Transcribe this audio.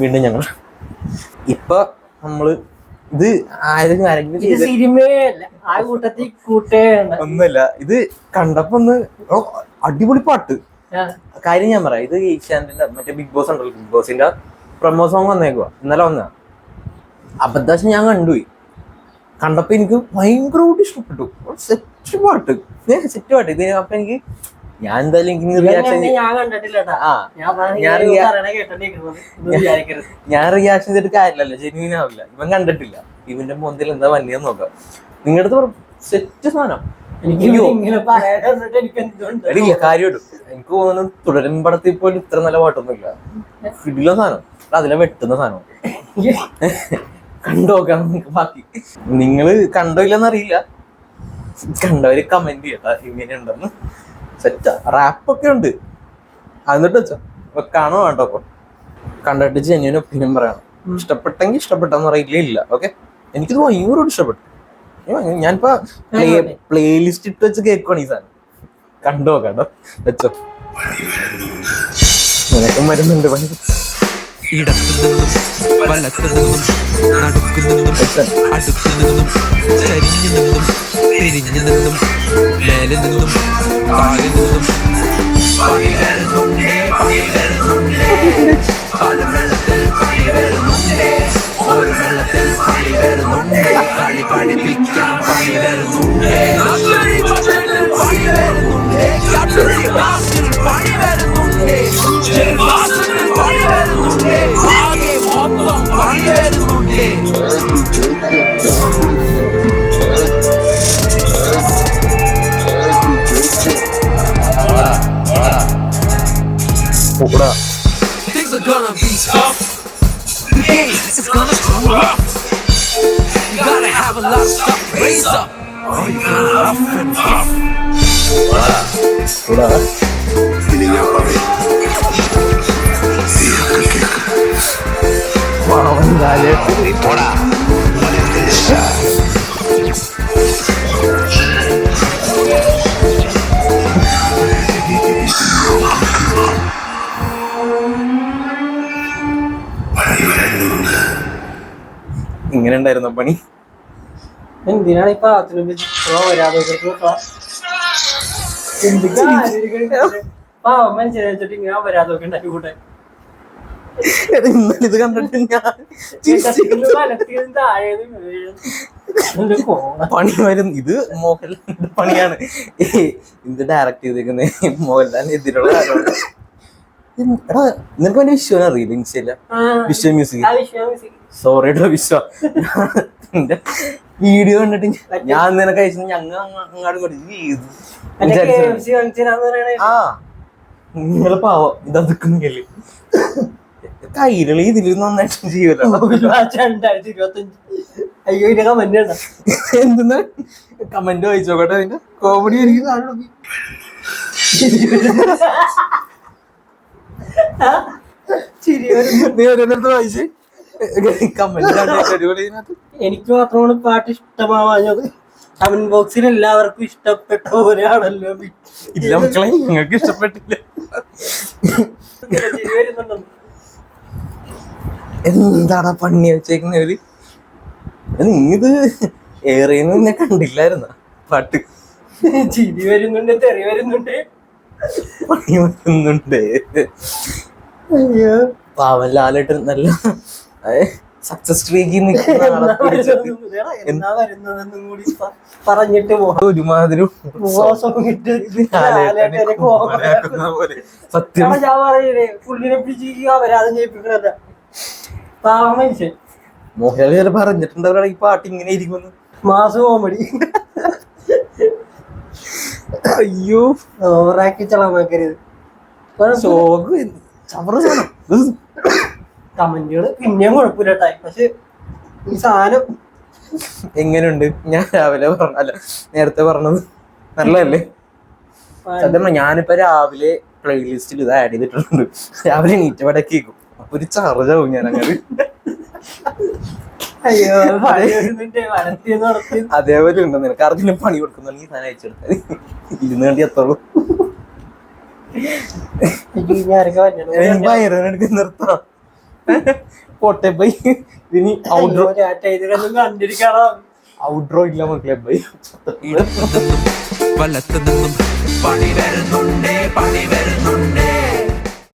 വീണ്ടും ഞങ്ങൾ. ഇപ്പൊ നമ്മൾ ഇത് ആരും ആരെങ്കിലും ഒന്നുമില്ല. ഇത് കണ്ടപ്പോ ഒന്ന് അടിപൊളി പാട്ട്. കാര്യം ഞാൻ പറയാം. ഇത് ഏഷ്യാന്റെ മറ്റേ ബിഗ് ബോസ് ഉണ്ടല്ലോ ബിഗ് ബോസിന്റെ പ്രൊമോ സോങ് വന്നേക്കുക ഇന്നലെ വന്ന അബദ്ധാശം ഞാൻ കണ്ടുപോയി കണ്ടപ്പോ എനിക്ക് ഭയങ്കരമായിട്ട് ഇഷ്ടപ്പെട്ടു. സെറ്റ് പാട്ട്. സെറ്റ് പാട്ട്. ഇത് അപ്പൊ എനിക്ക് ഞാൻ എന്തായാലും എനിക്ക് റിയാക്ഷൻ ഞാൻ റിയാക്ഷൻ ചെയ്തിട്ട് കാര്യമില്ലല്ലോ ജെന്യൂൻ ആവില്ല. ഇവൻ കണ്ടിട്ടില്ല. ഇവന്റെ മുന്തിൽ എന്താ വന്നിയെന്ന് നോക്കാം. നിങ്ങളുടെ അടുത്ത് സെറ്റ് സാധനം. എനിക്ക് എനിക്ക് കാര്യമായിട്ടും. തോന്നുന്നു തുടരും പടത്തിൽ പോലും ഇത്ര നല്ല പാട്ടൊന്നുമില്ല. കിടില സാധനം. അതിലെ വെട്ടുന്ന സാധനം. കണ്ടോക്കാം ബാക്കി. നിങ്ങൾ കണ്ടോ ഇല്ലെന്നറിയില്ല കണ്ടവര് കമന്റ് ചെയ്യട്ടാ ഇങ്ങനെയുണ്ടെന്ന്. സെറ്റാ റാപ്പൊക്കെ ഉണ്ട്. എന്നിട്ട് വെച്ചോ? വെക്കാണോ കാണോ വേണ്ടോ അപ്പൊ കണ്ടിട്ട് ജെന്യൂൻ ഒപ്പീനിയൻ പറയണം. ഇഷ്ടപ്പെട്ടെങ്കിൽ ഇഷ്ടപ്പെട്ടെന്ന് പറയില്ല ഇല്ല ഓക്കെ എനിക്കിത് ഭയങ്കര ഇഷ്ടപ്പെട്ടു. ഞാൻ- ഞാനിപ്പോ പ്ലേ പ്ലേലിസ്റ്റ് ഇട്ട് വെച്ച് കേൾക്കുവാണ് ഈ സാധനം. കണ്ടോ കേട്ടോ വെച്ചോ. നിനക്കും വരുന്നുണ്ട് പണി. ഇടത്തുനിന്നും നിന്നും നടുക്കുനിന്നും നിന്നും ചരിഞ്ഞു നിന്നും വെച്ചോ. അടുത്തു നിന്നും ചരിഞ്ഞു നിന്നും തിരിഞ്ഞു നിന്നും മേലെ നിന്നും താഴെ നിന്നും കളി പഠിപ്പിക്കാൻ പണി വരുന്നുണ്ട് പണി വരുന്നുണ്ട് പണി വരുന്നുണ്ട് ആകെ മൊത്തം പണി വരുന്നുണ്ട് Hold up. Things are gonna be tough. Yeah, it's gonna be up. You gotta have a lot of stuff raise up. Or you gonna huff and puff. Hold up. Up. Feeling of it. Wow, dale. Por. ഇങ്ങനെ വരാതെ പണി? കൂട്ടെ എടാ, ഇന്നലെ ഇത് കണ്ടിട്ട് ഞാൻ. പണി വരും ഇത് മോഹൻലാലിന്റെ പണിയാണ്. ഇത് ഡയറക്ട് ചെയ്തേക്കുന്നത് മോഹൻലാലിന് എതിരുള്ള നിനക്ക് വലിയ വിശ്വനെ അറിയില്ല? ഇൻസ്റ്റയില്ല വിശ്വ മ്യൂസിക്. സോറി കേട്ടോ വിശ്വ. വീഡിയോ കണ്ടിട്ട് ഞാൻ നിനക്ക് അയച്ചു ഞങ്ങൾ അങ്ങാടും പറയണേ. ആ നിങ്ങൾ പാവം. ഇത് അതുക്കുന്നില്ലേ കൈരളി ഇതിൽ നന്നായിട്ട് അയ്യോ ഇതിന്റെ കമന്റ് വായിച്ചോട്ടെ അതിന്റെ. കോമഡി എനിക്ക്. നീ ഓരോരുത്തർ വായിച്ച്. എനിക്ക് മാത്രമാണ് പാട്ട് ഇഷ്ടമാവാഞ്ഞത്. കമന്റ് ബോക്സിൽ എല്ലാവർക്കും ഇഷ്ടപ്പെട്ട ഒരാളല്ലോ ഇല്ല മക്കളെ നിങ്ങൾക്ക് ഇഷ്ടപ്പെട്ടില്ല. എന്താണ് എന്താടാ പണി വെച്ചേക്കുന്നവര്? നിങ്ങിത് ഏറിയെന്ന് നിന്നെ കണ്ടില്ലായിരുന്ന? പാട്ട്. ചിരി വരുന്നുണ്ട് തെറി വരുന്നുണ്ട്. പണി വരുന്നുണ്ട് അയ്യോ പാവൻ ലാലേട്ട് നല്ല സക്സസ് സ്ട്രീക്കിൽ പറഞ്ഞിട്ട് ഒരുമാതിരി. സത്യം എടാ, ഞാൻ പറയില്ലേ പുള്ളിനെ പിടിച്ചിരിക്കുക അവരാതെ ചെയ്യിപ്പിക്കണല്ല പാവം മനുഷ്യൻ. മോഹൻലാൽ ചിലപ്പോ അറിഞ്ഞിട്ടുണ്ടാവും ഈ പാട്ട് ഇങ്ങനെ ഇരിക്കുമെന്ന് മാസം കോമഡി അയ്യോ. ഓവറാക്കി ചളമാക്കരുത്. ശോക ചവറ ഇത് പിന്നെയും ടൈം പക്ഷെ ഈ സാധനം എങ്ങനെയുണ്ട് ഞാൻ രാവിലെ പറഞ്ഞ അല്ല നേരത്തെ പറഞ്ഞത് നല്ലതല്ലേ? സത്യം ഞാനിപ്പോ രാവിലെ പ്ലേലിസ്റ്റിൽ ഇത് ആഡ് ചെയ്തിട്ടുണ്ട്. രാവിലെ നീറ്റ് വടക്ക് കേൾക്കും അപ്പൊ ഒരു ചാർജ് ആവും ഞാൻ അങ്ങനെ അയ്യോ അതേപോലെ ഉണ്ട്. നിനക്ക് ആർക്കെങ്കിലും പണി കൊടുക്കുന്നുണ്ടെങ്കിൽ ഞാൻ അയച്ചെടുത്താൽ ഇരുന്ന് വേണ്ടി എത്തുള്ളൂ. ഭയങ്കര നിർത്താം പോട്ടെ ബൈ. ഇനി ഔട്ട്ഡോ ഔട്ട്ഡോ ഇല്ല മക്കളെ ബൈ. വലത്തു നിന്നും പണി വരുന്നുണ്ടേ പണി വരുന്നുണ്ടേ.